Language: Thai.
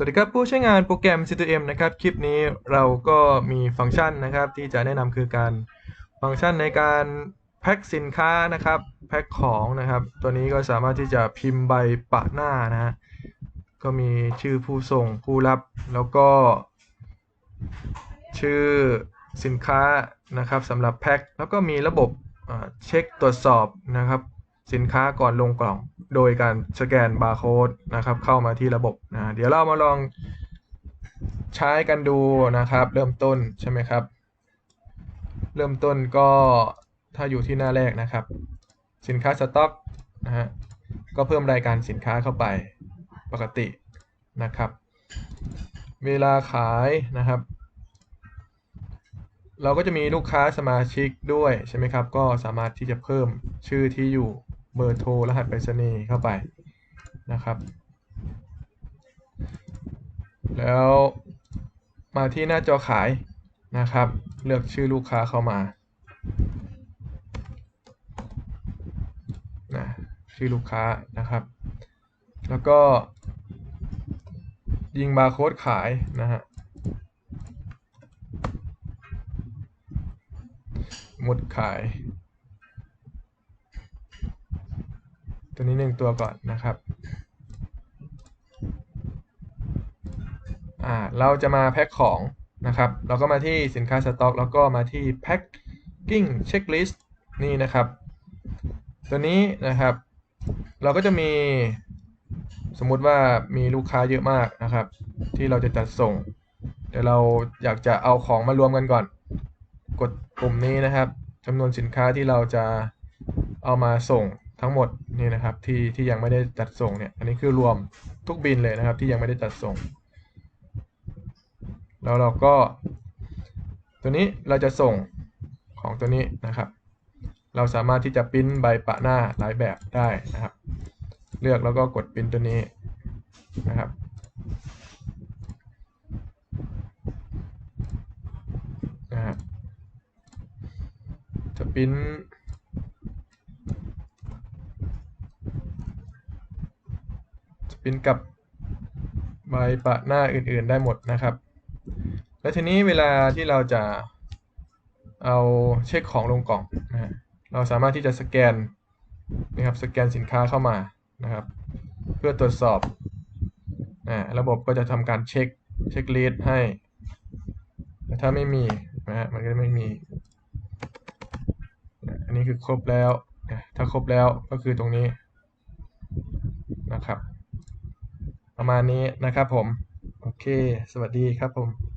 สวัสดีครับผู้ใช้งานโปรแกรม C2M นะครับ คลิปนี้เราก็มีฟังก์ชันนะครับ ที่จะแนะนำคือการฟังก์ชันในการแพ็คสินค้านะครับแพ็คของนะครับ ตัวนี้ก็สามารถที่จะพิมพ์ใบปะหน้านะฮะก็มีชื่อผู้ส่งผู้รับแล้วก็ ชื่อสินค้านะครับสำหรับแพ็คแล้วก็มีระบบเช็คตรวจสอบนะครับ สินค้าก่อนลงกล่อง โดยการสแกนบาร์โค้ดนะครับเข้ามาที่ระบบนะเดี๋ยวเรามาลองใช้กันดูนะครับ เริ่มต้นใช่ไหมครับ เริ่มต้นก็ถ้าอยู่ที่หน้าแรกนะครับ สินค้าสต็อกนะฮะก็เพิ่มรายการสินค้าเข้าไปปกตินะครับ เวลาขายนะครับ เราก็จะมีลูกค้าสมาชิกด้วยใช่ไหมครับ ก็สามารถที่จะเพิ่มชื่อที่อยู่ เบอร์โทรรหัสไปรษณีย์เข้าไปนะครับ แล้วมาที่หน้าจอขายนะครับ เลือกชื่อลูกค้าเข้ามานะชื่อลูกค้านะครับ แล้วก็ ยิงบาร์โค้ดขายนะฮะหมุดขาย ตัวนี้หนึ่งตัวก่อนนะครับอ่าเราจะมาแพ็คของนะครับ เราก็มาที่สินค้าสต็อก แล้วก็มาที่ packing checklist นี่นะครับ ตัวนี้นะครับ เราก็จะมีสมมุติว่ามีลูกค้าเยอะมากนะครับ ที่เราจะจัดส่ง เดี๋ยวเราอยากจะเอาของมารวมกันก่อน กดปุ่มนี้นะครับจำนวนสินค้าที่เราจะเอามาส่ง ทั้งหมดนี่นะครับที่ที่ยังไม่ได้จัดส่งเนี่ยอันนี้คือรวมทุกบินเลยนะครับที่ยังไม่ได้จัดส่ง แล้วเราก็ ตัวนี้เราจะส่งของตัวนี้นะครับ เราสามารถที่จะปริ้นใบปะหน้าหลายแบบได้นะครับ เลือกแล้วก็กดปริ้นตัวนี้นะครับนะฮะจะปริ้นจะ ปรินกับใบปะหน้าอื่นๆได้หมดนะครับ แล้วทีนี้เวลาที่เราจะเอาเช็คของลงกล่องนะเราสามารถที่จะสแกนนะครับสแกนสินค้าเข้ามานะครับ เพื่อตรวจสอบอ่าระบบก็จะทำการเช็คเช็คลิสต์ให้ถ้าไม่มีนะฮะมันก็ไม่มี อันนี้คือครบแล้ว ถ้าครบแล้วก็คือตรงนี้นะครับ ประมาณนี้นะครับผม โอเค สวัสดีครับผม